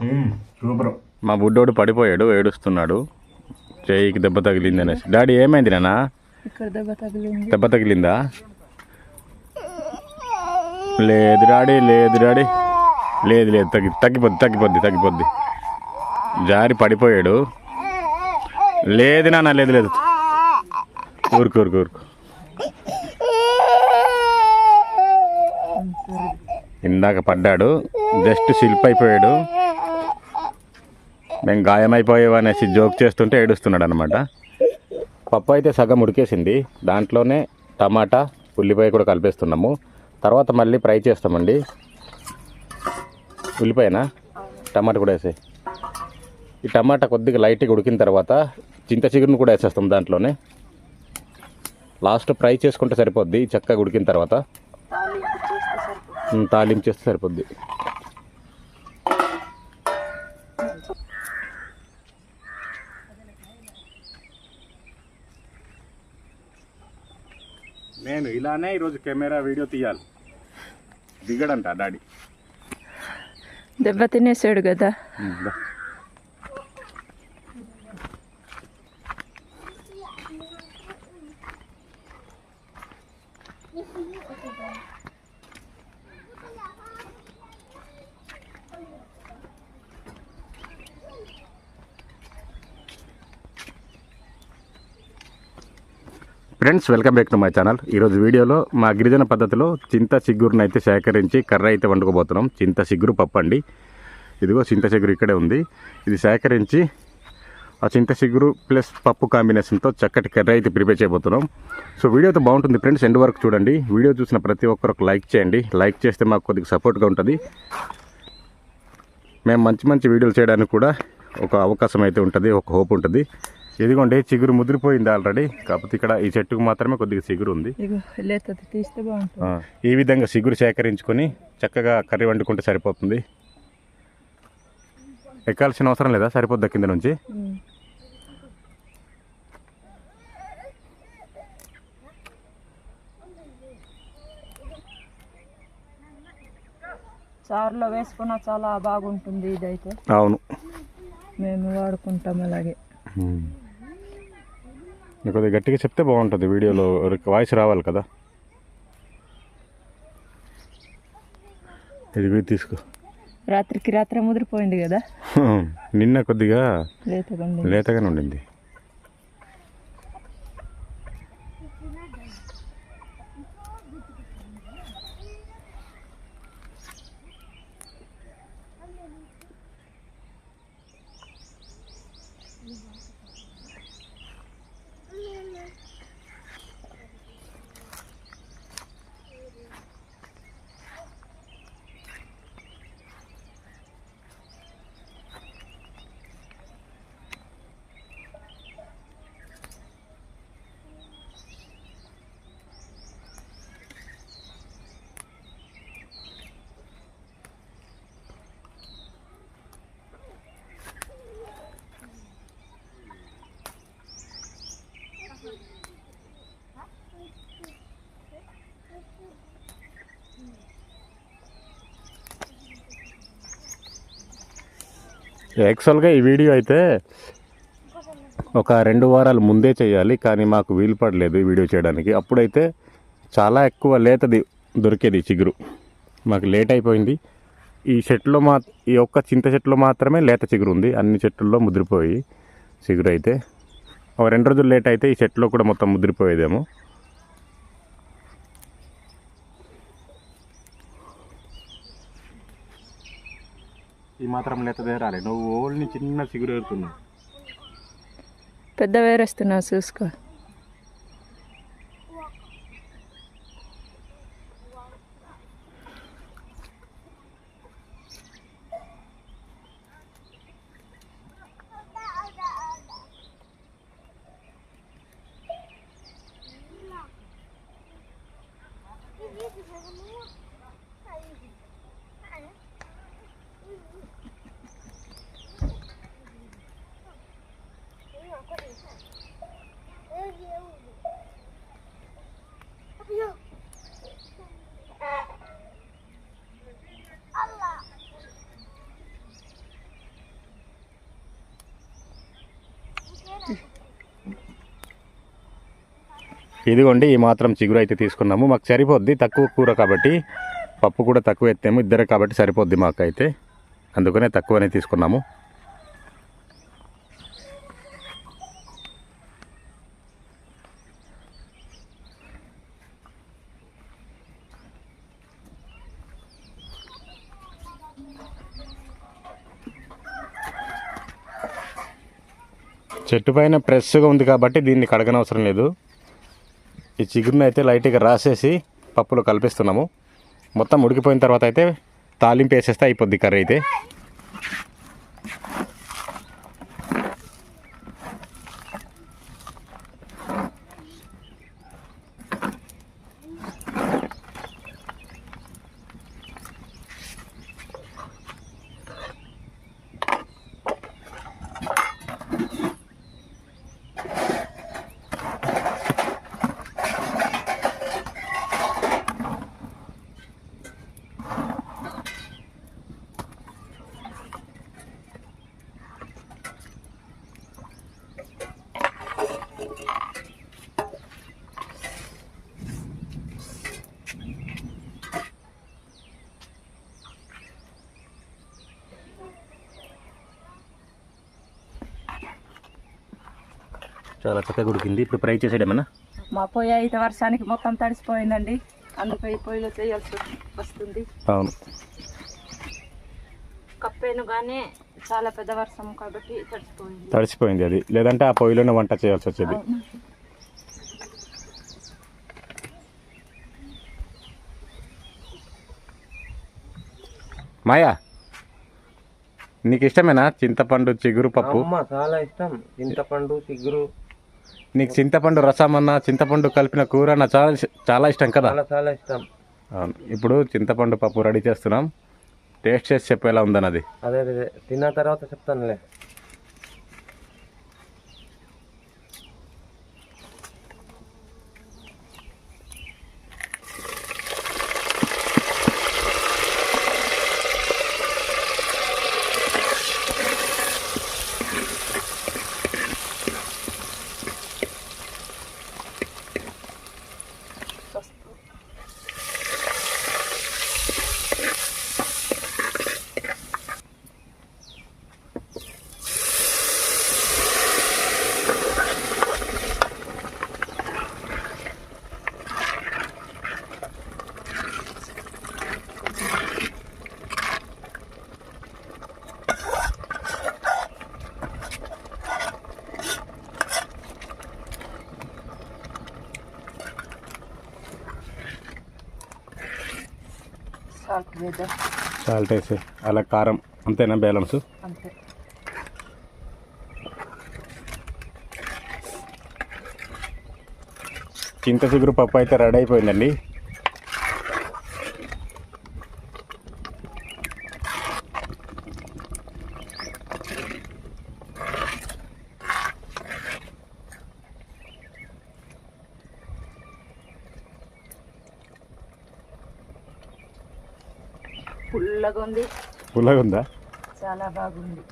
Super. మా బుడ్డోడు పడిపోయాడు ఏడుస్తున్నాడు. చేయికి దెబ్బ తగిలింది అనేసి. డాడీ ఏమైంది నాన్న? ఇక్కడ దెబ్బ తగిలింది. దెబ్బ తగిలిందా? లేదు డాడీ లేదు డాడీ. లేదు లేదు తగ్గి తగ్గిపోద్ది తగ్గిపోద్ది తగ్గిపోద్ది. జారి పడిపోయాడు. లేదు నాన్న లేదు లేదు. ఊరుకు ఊరుకు ఊరుకు. ఇందాక పడ్డాడు జస్ట్ స్లిప్ అయిపోయాడు. మేము గాయమైపోయావు అనేసి జోక్ చేస్తుంటే ఏడుస్తున్నాడు అనమాట పప్పు అయితే సగం ఉడికేసింది. దాంట్లోనే టమాటా ఉల్లిపాయ కూడా కలిపేస్తున్నాము. తర్వాత మళ్ళీ ఫ్రై చేస్తామండి. ఉల్లిపాయనా? టమాటా కూడా వేసాయి. ఈ టమాటా కొద్దిగా లైట్గా ఉడికిన తర్వాత చింత చిగురును కూడా వేసేస్తాం దాంట్లోనే. లాస్ట్ ఫ్రై చేసుకుంటే సరిపోద్ది. చక్కగా ఉడికిన తర్వాత. తాలింపు చేస్తే సరిపోద్ది. నేను ఇలానే ఈరోజు కెమెరా వీడియో తీయాలి. దిగడంట డాడీ. దెబ్బ తినేసాడు కదా. Friends welcome back to my channel ఈరోజు వీడియోలో మా గిరిజన పద్ధతిలో చింత చిగురుని అయితే సేకరించి కర్ర అయితే వండుకోబోతున్నాం. చింత చిగురు పప్పు అండి. ఇదిగో చింత చిగురు ఇక్కడే ఉంది. ఇది సేకరించి ఆ చింత చిగురు ప్లస్ పప్పు కాంబినేషన్తో చక్కటి కర్రీ అయితే ప్రిపేర్ చేయబోతున్నాం. సో వీడియో అయితే బాగుంటుంది ఫ్రెండ్స్ ఎండ్ వరకు చూడండి. వీడియో చూసిన ప్రతి ఒక్కరు ఒక లైక్ చేయండి. లైక్ చేస్తే మాకు కొద్దిగా సపోర్ట్గా ఉంటుంది. మేము మంచి మంచి వీడియోలు చేయడానికి కూడా ఒక అవకాశం అయితే ఉంటుంది ఒక హోప్ ఉంటుంది. ఇదిగోండి చిగురు ముదిరిపోయింది ఆల్రెడీ కాకపోతే ఇక్కడ ఈ చెట్టుకు మాత్రమే కొద్దిగా చిగురు ఉంది. ఈ విధంగా చిగురు సేకరించుకొని చక్కగా కర్రీ వండుకుంటే సరిపోతుంది. ఎక్కాల్సిన అవసరం లేదా? సరిపోద్దా కింద నుంచి. చారులో వేసుకున్న చాలా బాగుంటుంది ఇదైతే. అవును. మేము వాడుకుంటాం అలాగే. కొద్దిగా గట్టిగా చెప్తే బాగుంటుంది వీడియోలో వాయిస్ రావాలి కదా. ఇది వీడి తీసుకో. రాత్రికి రాత్రి ముదిరిపోయింది కదా. నిన్న కొద్దిగా లేతగానే ఉండింది. యాక్చువల్గా ఈ వీడియో అయితే ఒక రెండు వారాల ముందే చేయాలి కానీ మాకు వీలు పడలేదు ఈ వీడియో చేయడానికి. అప్పుడైతే చాలా ఎక్కువ లేతది దొరికేది చిగురు. మాకు లేట్ అయిపోయింది. ఈ చెట్టులో మా ఈ ఒక్క చింత చెట్టులో మాత్రమే లేత చిగురు ఉంది. అన్ని చెట్టుల్లో ముదిరిపోయి చిగురు అయితే. ఒక రెండు రోజులు లేట్ అయితే ఈ చెట్టులో కూడా మొత్తం ముదిరిపోయేదేమో. ఈ మాత్రం లేత దేరాలి నువ్వు ఓల్ని చిన్న చిగురు ఏరుతున్నావు. పెద్ద వేరేస్తున్నావు చూసుకో. ఇదిగోండి ఈ మాత్రం చిగురు అయితే తీసుకున్నాము. మాకు సరిపోద్ది తక్కువ కూర కాబట్టి పప్పు కూడా తక్కువ ఎత్తాము ఇద్దరే కాబట్టి సరిపోద్ది మాకు అయితే అందుకనే తక్కువనే తీసుకున్నాము. చెట్టు పైన ఫ్రెష్గా ఉంది కాబట్టి దీన్ని కడగనవసరం లేదు. ఈ చిగురుని అయితే లైట్గా రాసేసి పప్పులో కలిపిస్తున్నాము. మొత్తం ఉడికిపోయిన తర్వాత అయితే తాలింపు వేసేస్తే అయిపోద్ది కర్రీ అయితే. చాలా చక్కగా ఉడికింది. ఇప్పుడు ఫ్రై చేసేయడమేనా? మా పొయ్యి అయితే వర్షానికి మొత్తం తడిసిపోయిందండి. అందుకే ఈ పొయ్యిలో చేయాల్సి వస్తుంది. అవును. కప్పేను కానీ చాలా పెద్ద వర్షం కాబట్టి తడిసిపోయింది. తడిసిపోయింది అది. లేదంటే ఆ పొయ్యిలోనే వంట చేయాల్సి వచ్చేది. మాయా నీకు ఇష్టమేనా చింతపండు చిగురు పప్పు? అమ్మ చాలా ఇష్టం. చింతపండు చిగురు నీకు చింతపండు రసం అన్న చింతపండు కలిపిన కూర నా చాలా చాలా ఇష్టం కదా? చాలా చాలా ఇష్టం. అవును. ఇప్పుడు చింతపండు పప్పు రెడీ చేస్తున్నాం. టేస్ట్ చేసి చెప్పు ఎలా ఉందని అది అదే అదే. తిన్న తర్వాత చెప్తానులే. సాల్ట్ వేసి అలా కారం అంతేనా బ్యాలెన్స్? అంతే. చింత చిగురు పప్పు అయితే రెడీ అయిపోయిందండి. పుల్లగా ఉంది పుల్లగా ఉందా చాలా బాగుంది.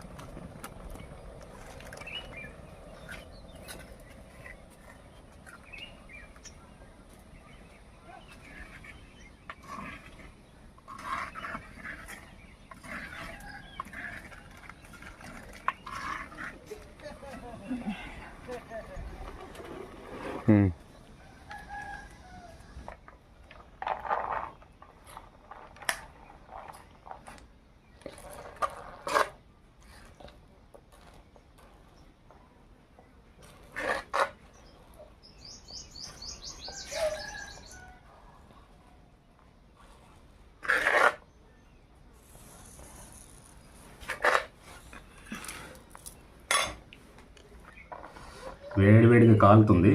ఉమ్. వేడి వేడిగా కాలుతుంది.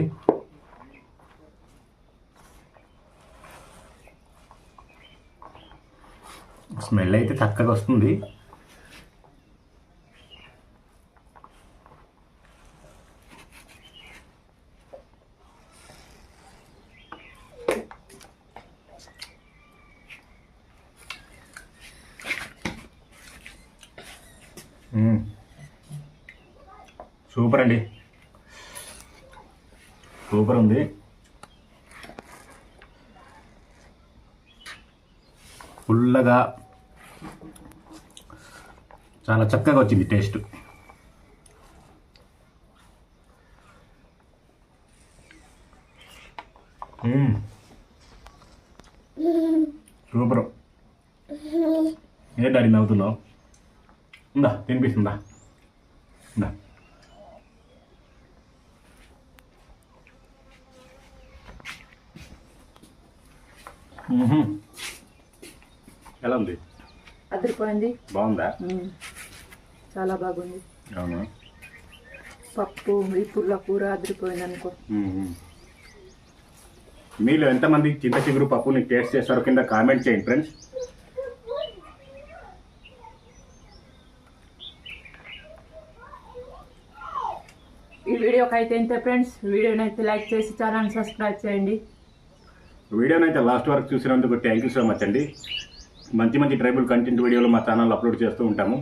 స్మెల్ అయితే చక్కగా వస్తుంది. సూపర్ అండి. సూపర్ ఉంది. ఫుల్లగా చాలా చక్కగా వచ్చింది టేస్ట్. సూపర్. ఏ డాడీ నవ్వుతున్నావు? ఉందా? తినిపిస్తుందా? ఉందా? ఎలా ఉంది? అదిరిపోయింది. బాగుందా. చాలా బాగుంది. అవునా? పప్పు పుల్ల కూర అదిరిపోయింది అనుకో. మీలో ఎంతమంది చింత చిగురు పప్పుని టేస్ట్ చేస్తారో కింద కామెంట్ చేయండి ఫ్రెండ్స్. ఈ వీడియోకి అయితే ఇంతే ఫ్రెండ్స్. వీడియోని అయితే లైక్ చేసి ఛానల్ సబ్స్క్రైబ్ చేయండి. వీడియోని అయితే లాస్ట్ వరకు చూసినందుకు థ్యాంక్ యూ సో మచ్ అండి. మంచి మంచి ట్రైబుల్ కంటెంట్ వీడియోలు మా ఛానల్లో అప్లోడ్ చేస్తూ ఉంటాము.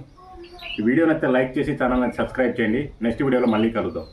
ఈ వీడియోని అయితే లైక్ చేసి ఛానల్ని సబ్స్క్రైబ్ చేయండి. నెక్స్ట్ వీడియోలో మళ్ళీ కలుద్దాం.